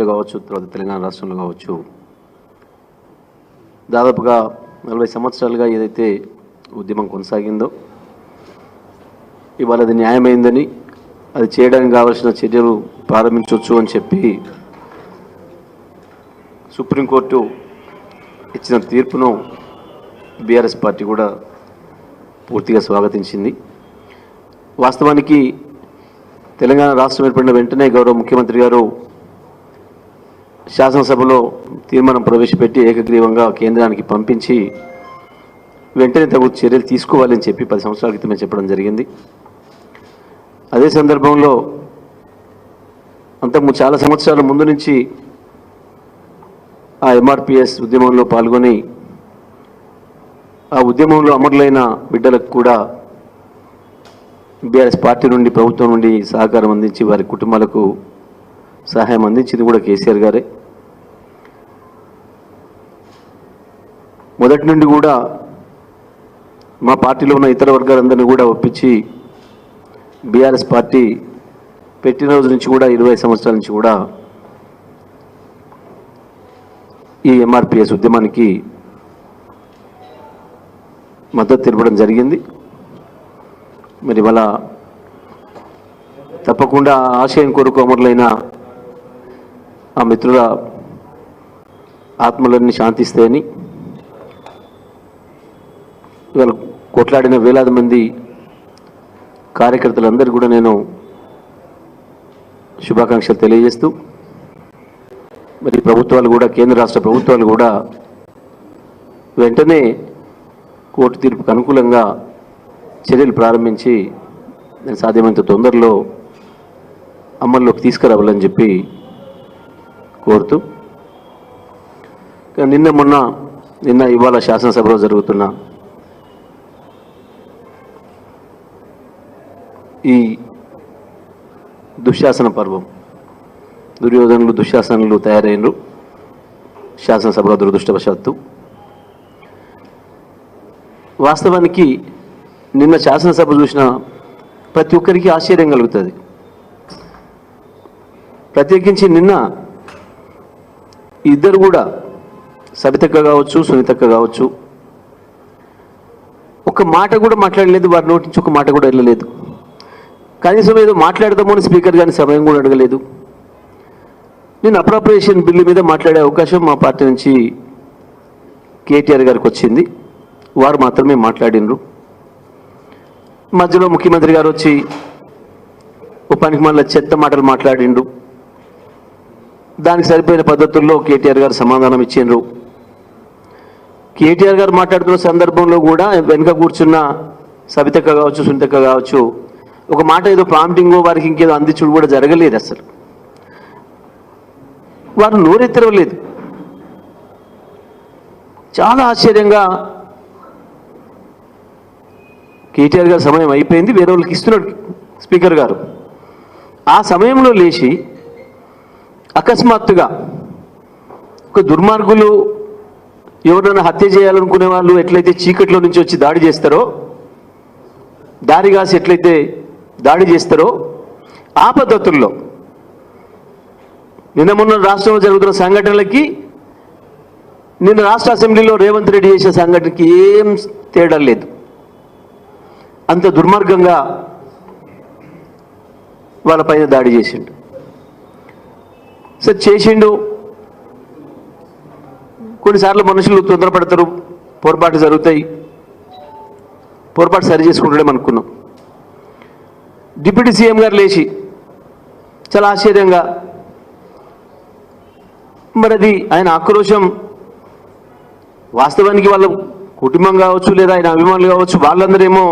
స్టేట్లో కావచ్చు తర్వాత తెలంగాణ రాష్ట్రంలో కావచ్చు దాదాపుగా నలభై సంవత్సరాలుగా ఏదైతే ఉద్యమం కొనసాగిందో ఇవాళ అది న్యాయమైందని అది చేయడానికి కావాల్సిన చర్యలు ప్రారంభించవచ్చు అని చెప్పి సుప్రీంకోర్టు ఇచ్చిన తీర్పును బీఆర్ఎస్ పార్టీ కూడా పూర్తిగా స్వాగతించింది. వాస్తవానికి తెలంగాణ రాష్ట్రం ఏర్పడిన వెంటనే గౌరవ ముఖ్యమంత్రి గారు శాసనసభలో తీర్మానం ప్రవేశపెట్టి ఏకగ్రీవంగా కేంద్రానికి పంపించి వెంటనే తగు చర్యలు తీసుకోవాలని చెప్పి పది సంవత్సరాల క్రితమే చెప్పడం జరిగింది. అదే సందర్భంలో అంతకు చాలా సంవత్సరాల ముందు నుంచి ఆ ఎంఆర్పిఎస్ ఉద్యమంలో పాల్గొని ఆ ఉద్యమంలో అమరులైన బిడ్డలకు కూడా బీఆర్ఎస్ పార్టీ నుండి ప్రభుత్వం నుండి సహకారం అందించి వారి కుటుంబాలకు సహాయం అందించింది కూడా కేసీఆర్ గారే. మొదటి నుండి కూడా మా పార్టీలో ఉన్న ఇతర వర్గాలందరినీ కూడా ఒప్పించి బీఆర్ఎస్ పార్టీ పెట్టిన రోజు నుంచి కూడా ఇరవై సంవత్సరాల నుంచి కూడా ఈ ఎంఆర్పిఎస్ ఉద్యమానికి మద్దతు తెలపడం జరిగింది. మరి ఇవాళ తప్పకుండా ఆశయం కొరకు అమరులైన ఆ మిత్రుల ఆత్మలన్నీ శాంతిస్తాయని ఇవాళ కొట్లాడిన వేలాది మంది కార్యకర్తలందరూ కూడా నేను శుభాకాంక్షలు తెలియజేస్తూ మరి ప్రభుత్వాలు కూడా కేంద్ర రాష్ట్ర ప్రభుత్వాలు కూడా వెంటనే కోర్టు తీర్పుకు అనుకూలంగా చర్యలు ప్రారంభించి నేను సాధ్యమైనంత తొందరలో అమల్లోకి తీసుకురావాలని చెప్పి కోరుతూ నిన్న మొన్న నిన్న ఇవాళ శాసనసభలో జరుగుతున్న ఈ దుశ్శాసన పర్వం. దుర్యోధనులు దుశ్శాసనలు తయారైనరు. శాసనసభలో దురదృష్టవశాత్తు. వాస్తవానికి నిన్న శాసనసభ చూసిన ప్రతి ఒక్కరికి ఆశ్చర్యం కలుగుతుంది. ప్రత్యేకించి నిన్న ఇద్దరు కూడా సబితక్క కావచ్చు సునీతక్క కావచ్చు ఒక మాట కూడా మాట్లాడలేదు వారి నోటి నుంచి ఒక మాట కూడా వెళ్ళలేదు. కనీసం ఏదో మాట్లాడదామని అని స్పీకర్ గారిని సమయం కూడా అడగలేదు. నేను అప్రాప్రియేషన్ బిల్లు మీద మాట్లాడే అవకాశం మా పార్టీ నుంచి కేటీఆర్ గారికి వచ్చింది. వారు మాత్రమే మాట్లాడినరు. మధ్యలో ముఖ్యమంత్రి గారు వచ్చి ఉపానికి మళ్ళీ చెత్త మాటలు మాట్లాడిండు దానికి సరిపోయిన పద్ధతుల్లో కేటీఆర్ గారు సమాధానం ఇచ్చిండ్రు. కేటీఆర్ గారు మాట్లాడుతున్న సందర్భంలో కూడా వెనుక కూర్చున్న సబితక్క కావచ్చు సునీతక్క కావచ్చు ఒక మాట ఏదో ప్రాంప్టింగ్ వారికి ఇంకేదో అందించుడు కూడా జరగలేదు అసలు. వారు నోరెత్తరవలేదు. చాలా ఆశ్చర్యంగా కేటీఆర్ గారు సమయం అయిపోయింది వేరే వాళ్ళకి ఇస్తున్నాడు స్పీకర్ గారు. ఆ సమయంలో లేచి అకస్మాత్తుగా ఒక దుర్మార్గులు ఎవరైనా హత్య చేయాలనుకునే వాళ్ళు ఎట్లయితే చీకట్లో నుంచి వచ్చి దాడి చేస్తారో దారి కాసి ఎట్లయితే దాడి చేస్తారో ఆ పద్ధతుల్లో నిన్న మొన్న రాష్ట్రంలో జరుగుతున్న సంఘటనలకి నిన్న రాష్ట్ర అసెంబ్లీలో రేవంత్ రెడ్డి చేసిన సంఘటనకి ఏం తేడా లేదు. అంత దుర్మార్గంగా వాళ్ళపైన దాడి చేసిండు. సార్ చేసిండు. కొన్నిసార్లు మనుషులు తొందరపడతారు పొరపాటు జరుగుతాయి. పొరపాటు సరి చేసుకుంటాడేమనుకున్నాం. డిప్యూటీ సీఎం గారు లేచి చాలా ఆశ్చర్యంగా మరి అది ఆయన ఆక్రోశం వాస్తవానికి వాళ్ళ కుటుంబం కావచ్చు లేదా ఆయన అభిమానులు కావచ్చు వాళ్ళందరేమో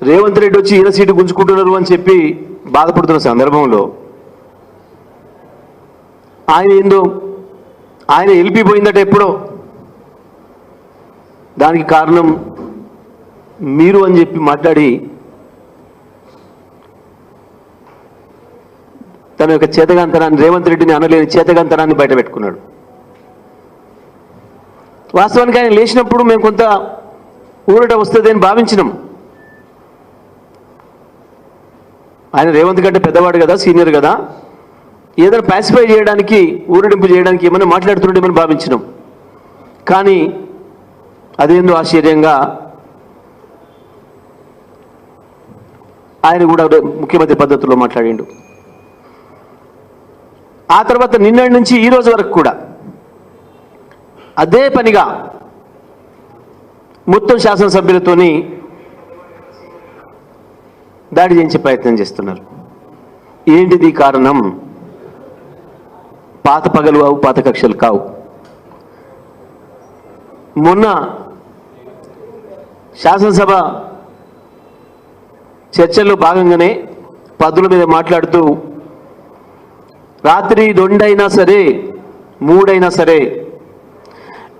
రేవంత్ రెడ్డి వచ్చి ఈయన సీటు గుంజుకుంటున్నారు అని చెప్పి బాధపడుతున్న సందర్భంలో ఆయన ఏందో ఆయన వెళ్ళిపోయిందట ఎప్పుడో. దానికి కారణం మీరు అని చెప్పి మాట్లాడి తన యొక్క చేతగాంతనాన్ని రేవంత్ రెడ్డిని అనలేని చేతగాంతనాన్ని బయట పెట్టుకున్నాడు. వాస్తవానికి ఆయన లేచినప్పుడు మేము కొంత ఊరట వస్తుంది అని భావించినాం. ఆయన రేవంత్ కంటే పెద్దవాడు కదా సీనియర్ కదా. ఏదైనా పాసిఫై చేయడానికి ఊరడింపు చేయడానికి ఏమైనా మాట్లాడుతుండేమని భావించినాం. కానీ అదేందో ఆశ్చర్యంగా ఆయన కూడా ముఖ్యమంత్రి పద్ధతిలో మాట్లాడిండు. ఆ తర్వాత నిన్నటి నుంచి ఈ రోజు వరకు కూడా అదే పనిగా మొత్తం శాసనసభ్యులతోని దాడి చేయించే ప్రయత్నం చేస్తున్నారు. ఏంటిది కారణం? పాత పగలు కావు పాత కక్షలు కావు. మొన్న శాసనసభ చర్చల్లో భాగంగానే పదుల మీద మాట్లాడుతూ రాత్రి రెండైనా సరే మూడైనా సరే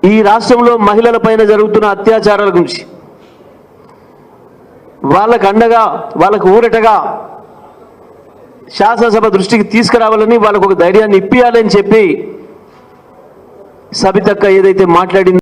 ఈ రాష్ట్రంలో మహిళల పైన జరుగుతున్న అత్యాచారాల గురించి వాళ్ళకు అండగా వాళ్ళకు ఊరటగా శాసనసభ దృష్టికి తీసుకురావాలని వాళ్ళకు ఒక ధైర్యాన్ని ఇప్పియాలని చెప్పి సబితక్క ఏదైతే మాట్లాడిందో